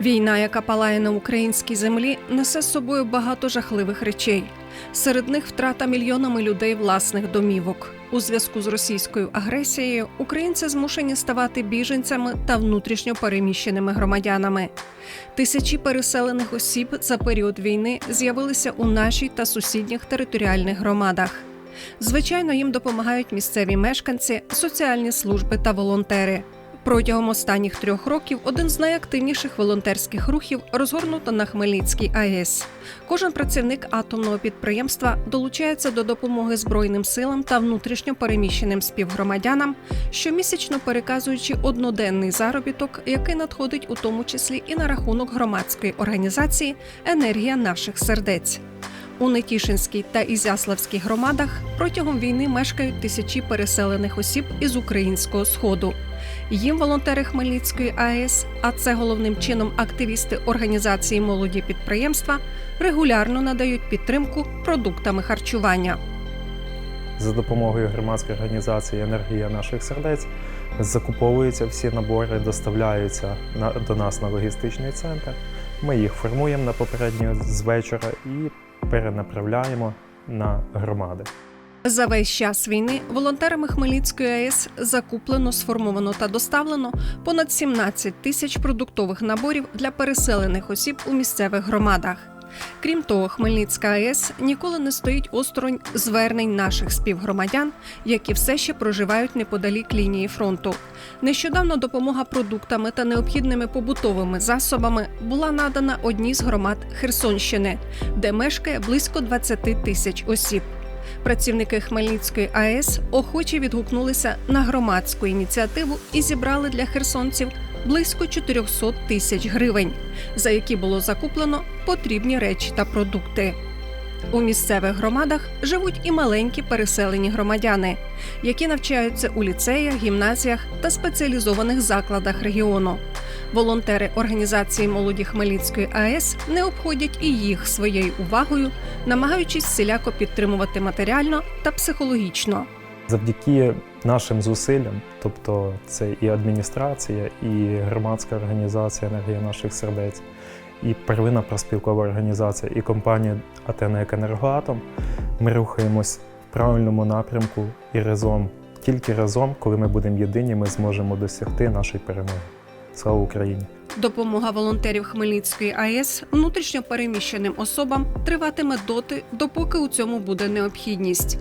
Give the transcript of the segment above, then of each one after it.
Війна, яка палає на українській землі, несе з собою багато жахливих речей. Серед них втрата мільйонами людей власних домівок. У зв'язку з російською агресією українці змушені ставати біженцями та внутрішньо переміщеними громадянами. Тисячі переселених осіб за період війни з'явилися у нашій та сусідніх територіальних громадах. Звичайно, їм допомагають місцеві мешканці, соціальні служби та волонтери. Протягом останніх трьох років один з найактивніших волонтерських рухів розгорнуто на Хмельницькій АЕС. Кожен працівник атомного підприємства долучається до допомоги Збройним силам та внутрішньо переміщеним співгромадянам, щомісячно переказуючи одноденний заробіток, який надходить у тому числі і на рахунок громадської організації Енергія наших сердець. У Нетішинській та Ізяславській громадах протягом війни мешкають тисячі переселених осіб із українського сходу. Їм волонтери Хмельницької АЕС, а це головним чином активісти організації молоді підприємства, регулярно надають підтримку продуктами харчування. За допомогою громадської організації Енергія наших сердець закуповуються всі набори, доставляються до нас на логістичний центр. Ми їх формуємо на попередньо з вечора і перенаправляємо на громади. За весь час війни волонтерами Хмельницької АЕС закуплено, сформовано та доставлено понад 17 тисяч продуктових наборів для переселених осіб у місцевих громадах. Крім того, Хмельницька АЕС ніколи не стоїть осторонь звернень наших співгромадян, які все ще проживають неподалік лінії фронту. Нещодавно допомога продуктами та необхідними побутовими засобами була надана одній з громад Херсонщини, де мешкає близько 20 тисяч осіб. Працівники Хмельницької АЕС охоче відгукнулися на громадську ініціативу і зібрали для херсонців близько 400 тисяч гривень, за які було закуплено потрібні речі та продукти. У місцевих громадах живуть і маленькі переселені громадяни, які навчаються у ліцеях, гімназіях та спеціалізованих закладах регіону. Волонтери організації молоді Хмельницької АЕС не обходять і їх своєю увагою, намагаючись всіляко підтримувати матеріально та психологічно. Завдяки нашим зусиллям, тобто це і адміністрація, і громадська організація Енергія наших сердець, і первинна проспілкова організація, і компанія «Атена Енергоатом, ми рухаємось в правильному напрямку і разом. Тільки разом, коли ми будемо єдині, ми зможемо досягти нашої перемоги. Слава Україні! Допомога волонтерів Хмельницької АЕС внутрішньо переміщеним особам триватиме доти, допоки у цьому буде необхідність.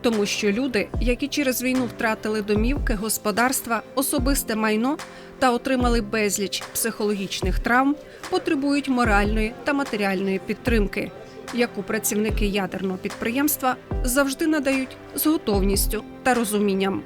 Тому що люди, які через війну втратили домівки, господарства, особисте майно та отримали безліч психологічних травм, потребують моральної та матеріальної підтримки, яку працівники ядерного підприємства завжди надають з готовністю та розумінням.